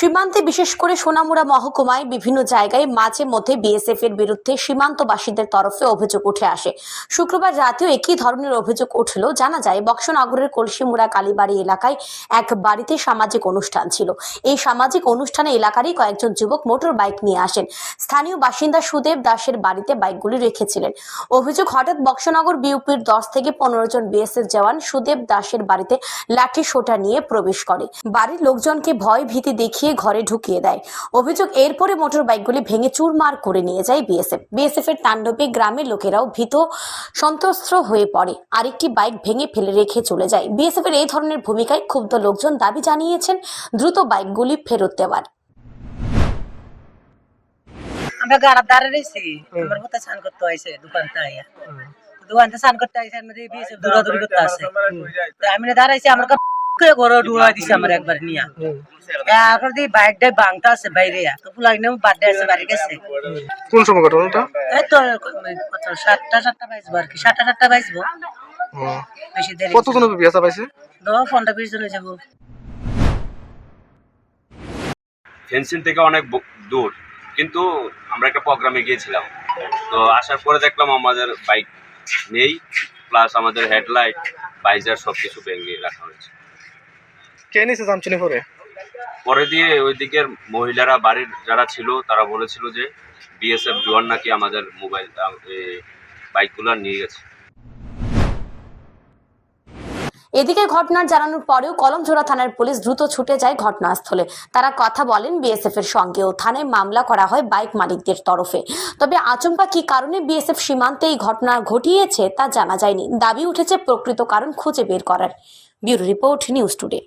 সীমান্তে বিশেষ করে সোনামুড়া মহকুমায় বিভিন্ন জায়গায় মাঝে মধ্যে বিএসএফ এর বিরুদ্ধে সীমান্তবাসীদের তরফে অভিযোগ উঠে আসে। শুক্রবার রাতেও একই ধরনের অভিযোগ উঠল। জানা যায়, বক্সনগরের কলসিমুড়া কালীবাড়ি এলাকায় এক বাড়িতে সামাজিক অনুষ্ঠান ছিল। এই সামাজিক অনুষ্ঠানে এলাকারই কয়েকজন যুবক মোটর বাইক নিয়ে আসেন। স্থানীয় বাসিন্দা সুদেব দাসের বাড়িতে বাইকগুলি রেখেছিলেন। অভিযোগ, হঠাৎ বক্সনগর বিউপির দশ থেকে পনেরো জন বিএসএফ জওয়ান সুদেব দাসের বাড়িতে লাঠি সোটা নিয়ে প্রবেশ করে। বাড়ির লোকজনকে ভয় ভীতি দেখিয়ে ঘরে ঢুকিয়ে দেয়। অভিযোগ এরপরে মোটর বাইকগুলি ভেঙে চুরমার করে নিয়ে যায় বিএসএফ। বিএসএফ এর তাণ্ডবে গ্রামের লোকেরাও ভীত সন্ত্রস্ত হয়ে পড়ে। আরেকটি বাইক ভেঙে ফেলে রেখে চলে যায়। বিএসএফ এর এই ধরনের ভূমিকায় ক্ষুব্ধ লোকজন দাবি জানিয়েছেন দ্রুত বাইকগুলি ফেরত দেওয়ার। আমরা গাড়ার দ্বারে রয়েছি। আমার মতো স্নান করতে হয়েছে দোকানতে আইয়া। দোকানতে স্নান করতে আইসে আমি বিএসএফ দৌড়াদৌড়ি করতে আছে তো আমি দাঁড়াইছি আমার করে ঘরে ডুবাই দিছে আমার একবার নিয়া। এখন দিয়ে বাইকটা বাংটা আছে বাইরে। তো ফুলাই নেও বার্থডে আছে বাড়ি গেছে। কোন সময় ঘটনাটা? এই তো কত সাতটা সাতটা বাজবো আর কি। সাতটা সাতটা বাজবো। বেশি দেরি কতজন বিয়াসা পাইছে দশ পনেরো বিশ জন যাব। ফেন্সিং থেকে অনেক দূর। কিন্তু আমরা একটা প্রোগ্রামে গিয়েছিলাম। তো আসার পরে দেখলাম আমাদের বাইক নেই প্লাস আমাদের হেডলাইট বাইজার সব কিছু ভেঙে রাখা হয়েছে। কে নিছে জামচুনি পরে? পরে দিয়ে ওই দিকের মহিলারা বাড়ির যারা ছিল তারা বলেছিল যে বিএসএফ জোয়ান নাকি আমাদের মোবাইল বাইকগুলো নিয়ে গেছে। এদিকে ঘটনার জানানোর পরেও কলমঝোড়া থানার পুলিশ দ্রুত ছুটে যায় ঘটনাস্থলে। তারা কথা বলেন বিএসএফ এর সঙ্গেও। থানায় মামলা করা হয় বাইক মালিকদের তরফে। তবে আচমকা কি কারণে বিএসএফ সীমান্তে এই ঘটনা ঘটিয়েছে তা জানা যায়নি। দাবি উঠেছে প্রকৃত কারণ খুঁজে বের করার। Bureau report news today.